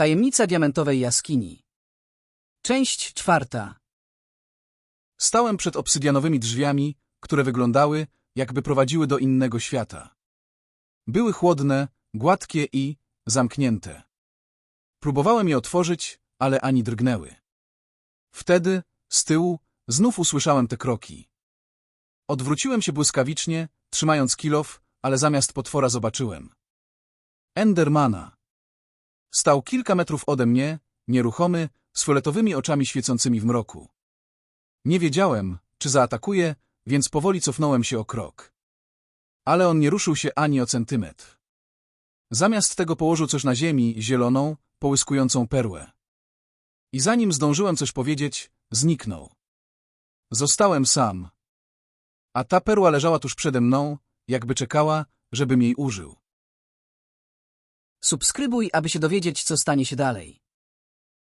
Tajemnica diamentowej jaskini. Część czwarta. Stałem przed obsydianowymi drzwiami, które wyglądały, jakby prowadziły do innego świata. Były chłodne, gładkie i zamknięte. Próbowałem je otworzyć, ale ani drgnęły. Wtedy, z tyłu, znów usłyszałem te kroki. Odwróciłem się błyskawicznie, trzymając kilof, ale zamiast potwora zobaczyłem. Endermana. Stał kilka metrów ode mnie, nieruchomy, z fioletowymi oczami świecącymi w mroku. Nie wiedziałem, czy zaatakuje, więc powoli cofnąłem się o krok. Ale on nie ruszył się ani o centymetr. Zamiast tego położył coś na ziemi, zieloną, połyskującą perłę. I zanim zdążyłem coś powiedzieć, zniknął. Zostałem sam. A ta perła leżała tuż przede mną, jakby czekała, żebym jej użył. Subskrybuj, aby się dowiedzieć, co stanie się dalej.